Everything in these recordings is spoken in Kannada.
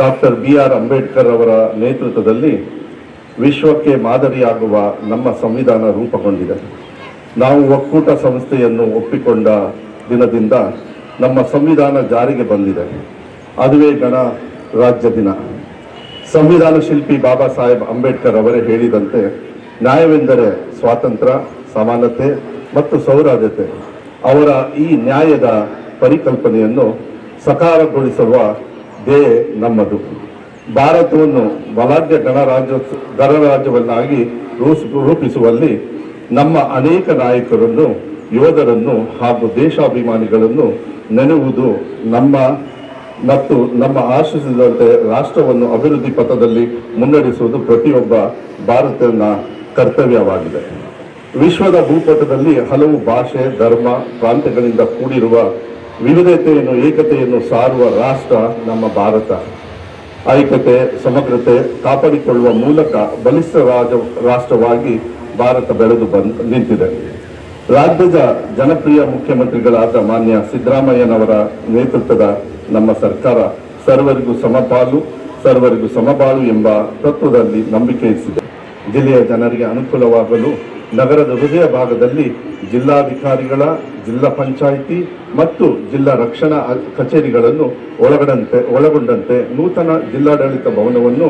ಡಾಕ್ಟರ್ ಬಿ ಆರ್ ಅಂಬೇಡ್ಕರ್ ಅವರ ನೇತೃತ್ವದಲ್ಲಿ ವಿಶ್ವಕ್ಕೆ ಮಾದರಿಯಾಗುವ ನಮ್ಮ ಸಂವಿಧಾನ ರೂಪುಗೊಂಡಿದೆ. ನಾವು ಒಕ್ಕೂಟ ಸಂಸ್ಥೆಯನ್ನು ಒಪ್ಪಿಕೊಂಡ ದಿನದಿಂದ ನಮ್ಮ ಸಂವಿಧಾನ ಜಾರಿಗೆ ಬಂದಿದೆ. ಅದುವೇ ಗಣ ರಾಜ್ಯ ದಿನ. ಸಂವಿಧಾನ ಶಿಲ್ಪಿ ಬಾಬಾ ಸಾಹೇಬ್ ಅಂಬೇಡ್ಕರ್ ಅವರೇ ಹೇಳಿದಂತೆ ನ್ಯಾಯವೆಂದರೆ ಸ್ವಾತಂತ್ರ್ಯ, ಸಮಾನತೆ ಮತ್ತು ಸೌರಾಜ್ಯತೆ ಅವರ ಈ ನ್ಯಾಯದ ಪರಿಕಲ್ಪನೆಯನ್ನು ಸಕಾರಗೊಳಿಸುವ ಧ್ಯೇಯ ನಮ್ಮದು. ಭಾರತವನ್ನು ಬಲಾಢ್ಯ ಗಣರಾಜ್ಯ, ಗಣರಾಜ್ಯವನ್ನಾಗಿ ರೂಪಿಸುವಲ್ಲಿ ನಮ್ಮ ಅನೇಕ ನಾಯಕರನ್ನು, ಯೋಧರನ್ನು ಹಾಗೂ ದೇಶಾಭಿಮಾನಿಗಳನ್ನು ನೆನೆಯುವುದು ನಮ್ಮ ಮತ್ತು ನಮ್ಮ ಆಶಿಸಿದಂತೆ ರಾಷ್ಟ್ರವನ್ನು ಅಭಿವೃದ್ಧಿ ಪಥದಲ್ಲಿ ಮುನ್ನಡೆಸುವುದು ಪ್ರತಿಯೊಬ್ಬ ಭಾರತನ ಕರ್ತವ್ಯವಾಗಿದೆ. ವಿಶ್ವದ ಭೂಪಟದಲ್ಲಿ ಹಲವು ಭಾಷೆ, ಧರ್ಮ, ಪ್ರಾಂತ್ಯಗಳಿಂದ ಕೂಡಿರುವ ವಿವಿಧತೆಯನ್ನು, ಏಕತೆಯನ್ನು ಸಾರುವ ರಾಷ್ಟ್ರ ನಮ್ಮ ಭಾರತ. ಐಕ್ಯತೆ, ಸಮಗ್ರತೆ ಕಾಪಾಡಿಕೊಳ್ಳುವ ಮೂಲಕ ಬಲಿಷ್ಠ ರಾಜ, ರಾಷ್ಟ್ರವಾಗಿ ಭಾರತ ಬೆಳೆದು ಬಂದು, ನಿಂತಿದೆ. ರಾಜ್ಯದ ಜನಪ್ರಿಯ ಮುಖ್ಯಮಂತ್ರಿಗಳಾದ ಮಾನ್ಯ ಸಿದ್ದರಾಮಯ್ಯನವರ ನೇತೃತ್ವದ ನಮ್ಮ ಸರ್ಕಾರ ಸರ್ವರಿಗೂ ಸಮಪಾಲು, ಸರ್ವರಿಗೂ ಸಮಬಾಳು ಎಂಬ ತತ್ವದಲ್ಲಿ ನಂಬಿಕೆ ಇರಿಸಿದೆ. ಜಿಲ್ಲೆಯ ಜನರಿಗೆ ಅನುಕೂಲವಾಗಲು ನಗರದ ಹೃದಯ ಭಾಗದಲ್ಲಿ ಜಿಲ್ಲಾಧಿಕಾರಿಗಳ ಜಿಲ್ಲಾ ಪಂಚಾಯಿತಿ ಮತ್ತು ಜಿಲ್ಲಾ ರಕ್ಷಣಾ ಕಚೇರಿಗಳನ್ನು ಒಳಗಡಂತೆ ಒಳಗೊಂಡಂತೆ ನೂತನ ಜಿಲ್ಲಾಡಳಿತ ಭವನವನ್ನು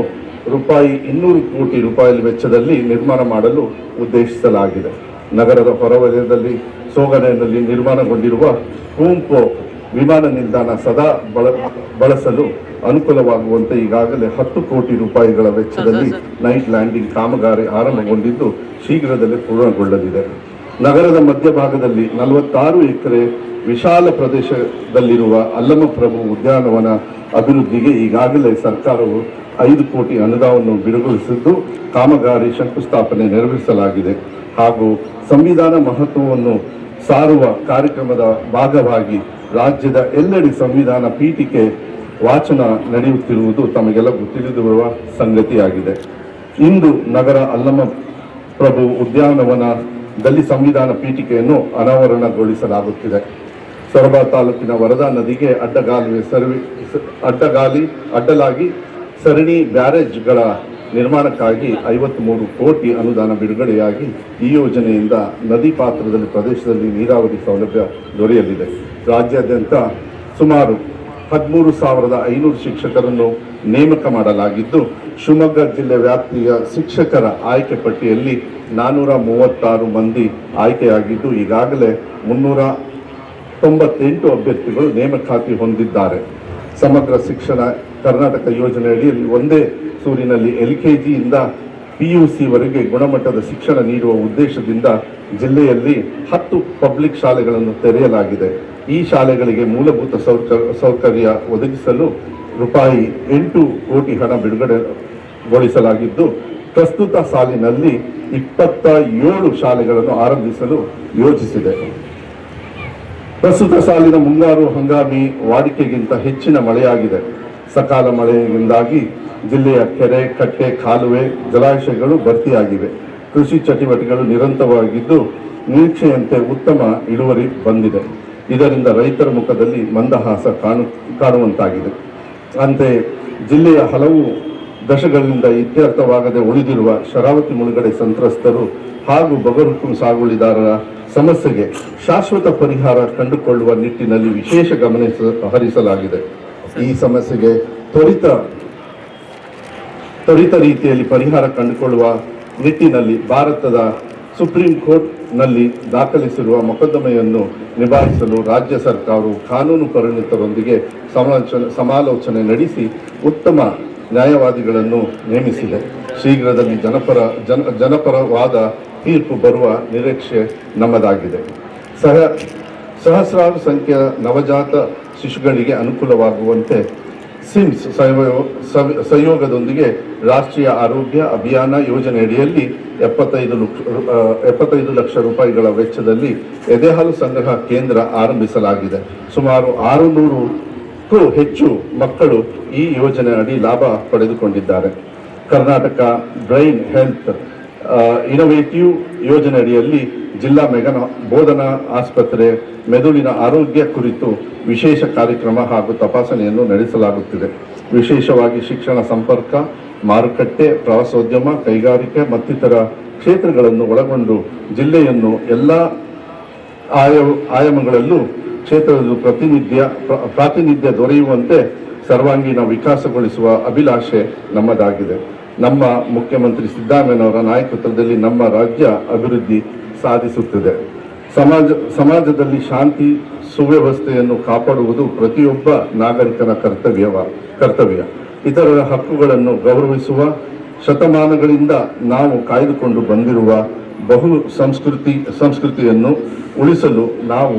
ರೂಪಾಯಿ ಇನ್ನೂರು ಕೋಟಿ ರೂಪಾಯಿ ವೆಚ್ಚದಲ್ಲಿ ನಿರ್ಮಾಣ ಮಾಡಲು ಉದ್ದೇಶಿಸಲಾಗಿದೆ. ನಗರದ ಹೊರವಲಯದಲ್ಲಿ ಸೋಗನೆಯಲ್ಲಿ ನಿರ್ಮಾಣಗೊಂಡಿರುವ ಕುಂಪು ವಿಮಾನ ನಿಲ್ದಾಣ ಸದಾ ಬಳ ಬಳಸಲು ಅನುಕೂಲವಾಗುವಂತೆ ಈಗಾಗಲೇ ಹತ್ತು ಕೋಟಿ ರೂಪಾಯಿಗಳ ವೆಚ್ಚದಲ್ಲಿ ನೈಟ್ ಲ್ಯಾಂಡಿಂಗ್ ಕಾಮಗಾರಿ ಆರಂಭಗೊಂಡಿದ್ದು ಶೀಘ್ರದಲ್ಲೇ ಪೂರ್ಣಗೊಳ್ಳಲಿದೆ. ನಗರದ ಮಧ್ಯಭಾಗದಲ್ಲಿ ನಲವತ್ತಾರು ಎಕರೆ ವಿಶಾಲ ಪ್ರದೇಶದಲ್ಲಿರುವ ಅಲ್ಲಮಪ್ರಭು ಉದ್ಯಾನವನ ಅಭಿವೃದ್ಧಿಗೆ ಈಗಾಗಲೇ ಸರ್ಕಾರವು ಐದು ಕೋಟಿ ಅನುದಾನವನ್ನು ಬಿಡುಗೊಳಿಸಿದ್ದು ಕಾಮಗಾರಿ ಶಂಕುಸ್ಥಾಪನೆ ನೆರವೇರಿಸಲಾಗಿದೆ. ಹಾಗೂ ಸಂವಿಧಾನ ಮಹತ್ವವನ್ನು ಸಾರುವ ಕಾರ್ಯಕ್ರಮದ ಭಾಗವಾಗಿ ರಾಜ್ಯದ ಎಲ್ಲೆಡೆ ಸಂವಿಧಾನ ಪೀಠಿಕೆ ವಾಚನ ನಡೆಯುತ್ತಿರುವುದು ತಮಗೆಲ್ಲ ತಿಳಿದಿರುವ ಸಂಗತಿಯಾಗಿದೆ. ಇಂದು ನಗರ ಅಲ್ಲಮ ಪ್ರಭು ಉದ್ಯಾನವನದಲ್ಲಿ ಸಂವಿಧಾನ ಪೀಠಿಕೆಯನ್ನು ಅನಾವರಣಗೊಳಿಸಲಾಗುತ್ತಿದೆ. ಸೊರಬ ತಾಲೂಕಿನ ವರದಾ ನದಿಗೆ ಅಡ್ಡಗಾಲುವೆ ಸರ್ವಿ, ಅಡ್ಡಗಾಲಿ, ಅಡ್ಡಲಾಗಿ ಸರಣಿ ಬ್ಯಾರೇಜ್ಗಳ ನಿರ್ಮಾಣಕ್ಕಾಗಿ ಐವತ್ಮೂರು ಕೋಟಿ ಅನುದಾನ ಬಿಡುಗಡೆಯಾಗಿ ಈ ಯೋಜನೆಯಿಂದ ನದಿ ಪಾತ್ರದಲ್ಲಿ ಪ್ರದೇಶದಲ್ಲಿ ನೀರಾವರಿ ಸೌಲಭ್ಯ ದೊರೆಯಲಿದೆ. ರಾಜ್ಯಾದ್ಯಂತ ಸುಮಾರು ಹದಿಮೂರು ಸಾವಿರದ ಐನೂರು ಶಿಕ್ಷಕರನ್ನು ನೇಮಕ ಮಾಡಲಾಗಿದ್ದು ಶಿವಮೊಗ್ಗ ಜಿಲ್ಲೆ ವ್ಯಾಪ್ತಿಯ ಶಿಕ್ಷಕರ ಆಯ್ಕೆ ಪಟ್ಟಿಯಲ್ಲಿ ನಾನ್ನೂರ ಮೂವತ್ತಾರು ಮಂದಿ ಆಯ್ಕೆಯಾಗಿದ್ದು ಈಗಾಗಲೇ ಮುನ್ನೂರ ತೊಂಬತ್ತೆಂಟು ಅಭ್ಯರ್ಥಿಗಳು ನೇಮಕಾತಿ ಹೊಂದಿದ್ದಾರೆ. ಸಮಗ್ರ ಶಿಕ್ಷಣ ಕರ್ನಾಟಕ ಯೋಜನೆಯಡಿಯಲ್ಲಿ ಒಂದೇ ಸೂರಿನಲ್ಲಿ ಎಲ್ ಕೆ ಜಿಯಿಂದ ಪಿ ಯು ಸಿವರೆಗೆ ಗುಣಮಟ್ಟದ ಶಿಕ್ಷಣ ನೀಡುವ ಉದ್ದೇಶದಿಂದ ಜಿಲ್ಲೆಯಲ್ಲಿ ಹತ್ತು ಪಬ್ಲಿಕ್ ಶಾಲೆಗಳನ್ನು ತೆರೆಯಲಾಗಿದೆ. ಈ ಶಾಲೆಗಳಿಗೆ ಮೂಲಭೂತ ಸೌಕ- ಸೌಕರ್ಯ ಒದಗಿಸಲು ರೂಪಾಯಿ ಎಂಟು ಕೋಟಿ ಹಣ ಬಿಡುಗಡೆಗೊಳಿಸಲಾಗಿದ್ದು, ಪ್ರಸ್ತುತ ಸಾಲಿನಲ್ಲಿ ಇಪ್ಪತ್ತ ಏಳು ಶಾಲೆಗಳನ್ನು ಆರಂಭಿಸಲು ಯೋಜಿಸಿದೆ. ಪ್ರಸ್ತುತ ಸಾಲಿನ ಮುಂಗಾರು ಹಂಗಾಮಿ ವಾಡಿಕೆಗಿಂತ ಹೆಚ್ಚಿನ ಮಳೆಯಾಗಿದೆ. ಸಕಾಲ ಮಳೆಯಿಂದಾಗಿ ಜಿಲ್ಲೆಯ ಕೆರೆ, ಕಟ್ಟೆ, ಕಾಲುವೆ, ಜಲಾಶಯಗಳು ಭರ್ತಿಯಾಗಿವೆ. ಕೃಷಿ ಚಟುವಟಿಕೆಗಳು ನಿರಂತರವಾಗಿದ್ದು, ನಿರೀಕ್ಷೆಯಂತೆ ಉತ್ತಮ ಇಳುವರಿ ಬಂದಿದೆ. ಇದರಿಂದ ರೈತರ ಮುಖದಲ್ಲಿ ಮಂದಹಾಸ ಕಾಣು, ಕಾಣುವಂತಾಗಿದೆ. ಅಂತೆಯೇ ಜಿಲ್ಲೆಯ ಹಲವು ದಶಕಗಳಿಂದ ಇತ್ಯರ್ಥವಾಗದೆ ಉಳಿದಿರುವ ಶರಾವತಿ ಮುಳುಗಡೆ ಸಂತ್ರಸ್ತರು ಹಾಗೂ ಬಗರುಕುಂ ಸಾಗುಳಿದಾರರ ಸಮಸ್ಯೆಗೆ ಶಾಶ್ವತ ಪರಿಹಾರ ಕಂಡುಕೊಳ್ಳುವ ನಿಟ್ಟಿನಲ್ಲಿ ವಿಶೇಷ ಗಮನ ಹರಿಸಲಾಗಿದೆ. ಈ ಸಮಸ್ಯೆಗೆ ತ್ವರಿತ ತ್ವರಿತ ರೀತಿಯಲ್ಲಿ ಪರಿಹಾರ ಕಂಡುಕೊಳ್ಳುವ ನಿಟ್ಟಿನಲ್ಲಿ ಭಾರತದ ಸುಪ್ರೀಂ ಕೋರ್ಟ್ನಲ್ಲಿ ದಾಖಲಿಸಿರುವ ಮೊಕದ್ದಮೆಯನ್ನು ನಿಭಾಯಿಸಲು ರಾಜ್ಯ ಸರ್ಕಾರವು ಕಾನೂನು ಪರಿಣಿತರೊಂದಿಗೆ ಸಮಾಲೋಚನೆ ಸಮಾಲೋಚನೆ ನಡೆಸಿ ಉತ್ತಮ ನ್ಯಾಯವಾದಿಗಳನ್ನು ನೇಮಿಸಿದೆ. ಶೀಘ್ರದಲ್ಲಿ ಜನಪರ ಜನ ಜನಪರವಾದ ತೀರ್ಪು ಬರುವ ನಿರೀಕ್ಷೆ ನಮ್ಮದಾಗಿದೆ. ಸಹ ಸಹಸ್ರಾರು ಸಂಖ್ಯೆಯ ನವಜಾತ ಶಿಶುಗಳಿಗೆ ಅನುಕೂಲವಾಗುವಂತೆ ಸಿಮ್ಸ್ ಸಹಯೋ- ಸಹ- ಸಹಯೋಗದೊಂದಿಗೆ ರಾಷ್ಟ್ರೀಯ ಆರೋಗ್ಯ ಅಭಿಯಾನ ಯೋಜನೆಯಡಿಯಲ್ಲಿ ಎಪ್ಪತ್ತೈದು ಎಪ್ಪತ್ತೈದು ಲಕ್ಷ ರೂಪಾಯಿಗಳ ವೆಚ್ಚದಲ್ಲಿ ಎದೆಹಾಲು ಸಂಗ್ರಹ ಕೇಂದ್ರ ಆರಂಭಿಸಲಾಗಿದೆ. ಸುಮಾರು ಆರುನೂರಕ್ಕೂ ಹೆಚ್ಚು ಮಕ್ಕಳು ಈ ಯೋಜನೆ ಅಡಿ ಲಾಭ ಪಡೆದುಕೊಂಡಿದ್ದಾರೆ. ಕರ್ನಾಟಕ ಬ್ರೈನ್ ಹೆಲ್ತ್ ಇನೋವೇಟಿವ್ ಯೋಜನೆ ಅಡಿಯಲ್ಲಿ ಜಿಲ್ಲಾ ಮೆಗನ ಬೋಧನಾ ಆಸ್ಪತ್ರೆ, ಮೆದುಳಿನ ಆರೋಗ್ಯ ಕುರಿತು ವಿಶೇಷ ಕಾರ್ಯಕ್ರಮ ಹಾಗೂ ತಪಾಸಣೆಯನ್ನು ನಡೆಸಲಾಗುತ್ತಿದೆ. ವಿಶೇಷವಾಗಿ ಶಿಕ್ಷಣ ಸಂಪರ್ಕ, ಮಾರುಕಟ್ಟೆ, ಪ್ರವಾಸೋದ್ಯಮ, ಕೈಗಾರಿಕೆ ಮತ್ತಿತರ ಕ್ಷೇತ್ರಗಳನ್ನು ಒಳಗೊಂಡು ಜಿಲ್ಲೆಯನ್ನು ಎಲ್ಲ ಆಯ ಆಯಾಮಗಳಲ್ಲೂ ಕ್ಷೇತ್ರದ ಪ್ರತಿನಿಧ್ಯ, ಪ್ರ- ಪ್ರಾತಿನಿಧ್ಯ ದೊರೆಯುವಂತೆ ಸರ್ವಾಂಗೀಣ ವಿಕಾಸಗೊಳಿಸುವ ಅಭಿಲಾಷೆ ನಮ್ಮದಾಗಿದೆ. ನಮ್ಮ ಮುಖ್ಯಮಂತ್ರಿ ಸಿದ್ದರಾಮಯ್ಯನವರ ನಾಯಕತ್ವದಲ್ಲಿ ನಮ್ಮ ರಾಜ್ಯ ಅಭಿವೃದ್ಧಿ ಸಾಧಿಸುತ್ತಿದೆ. ಸಮಾಜ, ಸಮಾಜದಲ್ಲಿ ಶಾಂತಿ, ಸುವ್ಯವಸ್ಥೆಯನ್ನು ಕಾಪಾಡುವುದು ಪ್ರತಿಯೊಬ್ಬ ನಾಗರಿಕನ ಕರ್ತವ್ಯವ, ಕರ್ತವ್ಯ. ಇತರರ ಹಕ್ಕುಗಳನ್ನು ಗೌರವಿಸುವ, ಶತಮಾನಗಳಿಂದ ನಾವು ಕಾಯ್ದುಕೊಂಡು ಬಂದಿರುವ ಬಹು ಸಂಸ್ಕೃತಿ, ಸಂಸ್ಕೃತಿಯನ್ನು ಉಳಿಸಲು ನಾವು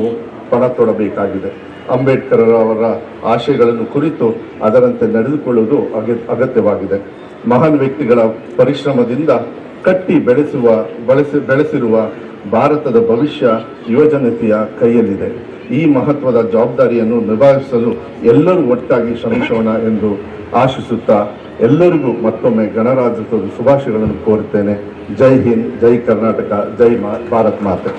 ಪಣ ತೊಡಬೇಕಾಗಿದೆ. ಅಂಬೇಡ್ಕರ್ ಅವರ ಆಶಯಗಳನ್ನು ಕುರಿತು ಅದರಂತೆ ನಡೆದುಕೊಳ್ಳುವುದು ಅಗ- ಅಗತ್ಯವಾಗಿದೆ. ಮಹಾನ್ ವ್ಯಕ್ತಿಗಳ ಪರಿಶ್ರಮದಿಂದ ಕಟ್ಟಿ ಬೆಳೆಸುವ, ಬಳಸಿ, ಬೆಳೆಸಿರುವ ಭಾರತದ ಭವಿಷ್ಯ ಯುವಜನತೆಯ ಕೈಯಲ್ಲಿದೆ. ಈ ಮಹತ್ವದ ಜವಾಬ್ದಾರಿಯನ್ನು ನಿಭಾಯಿಸಲು ಎಲ್ಲರೂ ಒಟ್ಟಾಗಿ ಶ್ರಮಿಸೋಣ ಎಂದು ಆಶಿಸುತ್ತಾ ಎಲ್ಲರಿಗೂ ಮತ್ತೊಮ್ಮೆ ಗಣರಾಜ್ಯೋತ್ಸವದ ಶುಭಾಶಯಗಳನ್ನು ಕೋರುತ್ತೇನೆ. ಜೈ ಹಿಂದ್, ಜೈ ಕರ್ನಾಟಕ, ಜೈ ಭಾರತ್ ಮಾತೆ.